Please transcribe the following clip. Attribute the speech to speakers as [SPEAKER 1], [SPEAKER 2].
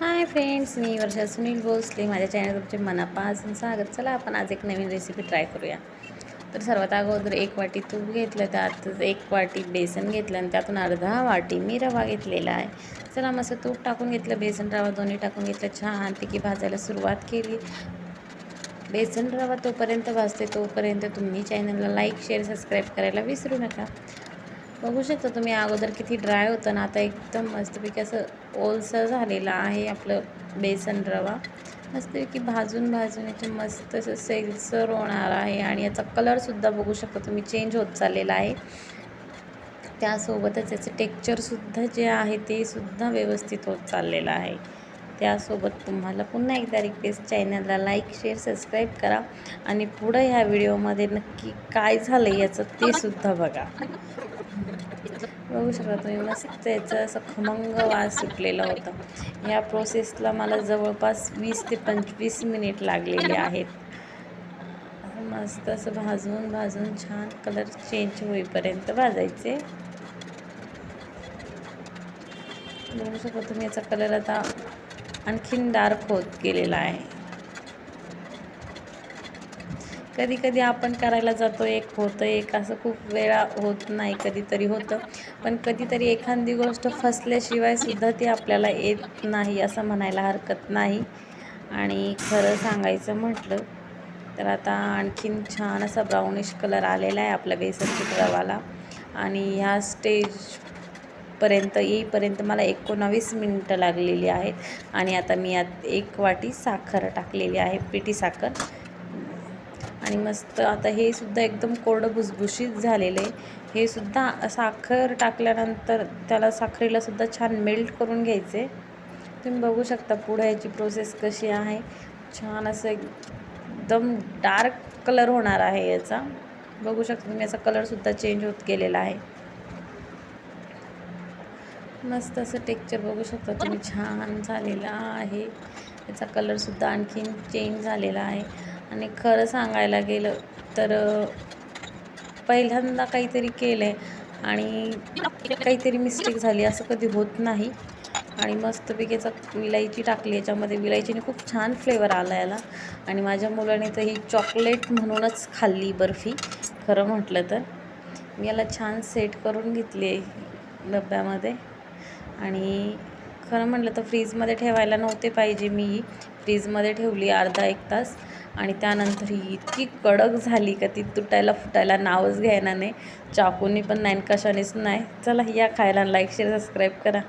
[SPEAKER 1] हाय friends मी वर्षा सुनील भोसले. माझ्या channel तुमचे मनापासून स्वागत. चला आपण आज एक नवीन रेसिपी ट्राय करूया. तर सर्वात अगोदर एक वाटी तूप घेतलं त्यात एक वाटी बेसन घेतलं आणि त्यातून अर्धा वाटी मी रवा घेतलेला आहे. चला मस्त तूप टाकून घेतलं बेसन रवा दोन्ही टाकून घेतलं छानपैकी भाजायला सुरुवात केली. बेसन रवा तोपर्यंत भाजते तोपर्यंत तुम्ही चॅनलला लाईक शेअर सबस्क्राईब करायला विसरू नका. बघू शकता तुम्ही अगोदर किती ड्राय होतं ना आता एकदम मस्तपैकी असं ओलसर झालेलं आहे आपलं बेसन रवा. मस्तपैकी भाजून भाजून याचे मस्त असं सेलसर होणार आहे आणि याचा कलरसुद्धा बघू शकता तुम्ही चेंज होत चाललेला आहे. त्यासोबतच याचं टेक्चरसुद्धा जे आहे ते सुद्धा व्यवस्थित होत चाललेलं आहे. त्यासोबत तुम्हाला पुन्हा एकदा रिक्वेस्ट चॅनलला लाईक शेअर सबस्क्राईब करा. आणि पुढं ह्या व्हिडिओमध्ये नक्की काय झालं याचं ते सुद्धा बघा. बघू शकता तुम्ही मस्त याचा असं खमंग वास सुटलेला होता. या प्रोसेसला मला जवळपास वीस ते पंचवीस मिनिट लागलेले आहेत. मस्त असं भाजून भाजून छान कलर चेंज होईपर्यंत भाजायचे. बघू शकता तुम्ही याचा कलर आता आणखीन डार्क होत गेलेला आहे. कधी कधी आपण करायला जातो एक होतं एक असं खूप वेळा होत नाही कधीतरी होतं. पण कधीतरी एखादी गोष्ट फसल्याशिवाय सुद्धा ती आपल्याला येत नाही असं म्हणायला हरकत नाही. आणि खरं सांगायचं म्हटलं तर आता आणखीन छान असा ब्राउनिश कलर आलेला आहे आपल्या बेसन रवाला आणि ह्या स्टेज पर्यंत येईपर्यंत मला एकोणावीस मिनटं लागलेली आहेत. आणि आता मी यात एक वाटी साखर टाकलेली आहे पिठी साखर. आणि मस्त आता हे सुद्धा एकदम कोरडं भुसभुशीत झालेलं आहे. हे सुद्धा साखर टाकल्यानंतर त्याला साखरेला सुद्धा छान मेल्ट करून घ्यायचे. तुम्ही बघू शकता पुढे याची प्रोसेस कशी आहे. छान असं एकदम डार्क कलर होणार आहे याचा. बघू शकता तुम्ही याचा कलरसुद्धा चेंज होत गेलेला आहे. मस्त असं टेक्चर बघू शकता तुम्ही. छान झालेला आहे. याचा कलरसुद्धा आणखीन चेंज झालेला आहे. आणि खरं सांगायला गेलं तर पहिल्यांदा काहीतरी केलं आहे आणि काहीतरी मिस्टेक झाली असं कधी होत नाही. आणि मस्तपैकी याचा विलायची टाकली याच्यामध्ये विलायचीने खूप छान फ्लेवर आला याला. आणि माझ्या मुलाने तर ही चॉकलेट म्हणूनच खाल्ली बर्फी खरं म्हटलं तर. मी याला छान सेट करून घेतली आहे डब्यामध्ये. आणि खरं म्हटलं तर फ्रीजमध्ये ठेवायला नव्हते पाहिजे मी. फ्रीजमध्ये ठेवली अर्धा एक तास आणि त्यानंतर ही इतकी कडक झाली का ती तुटायला फुटायला नावच घ्यायना नाही. चाकूनी पण नाही कशानेच नाही. चला या खायला लाईक शेअर सबस्क्राईब करा.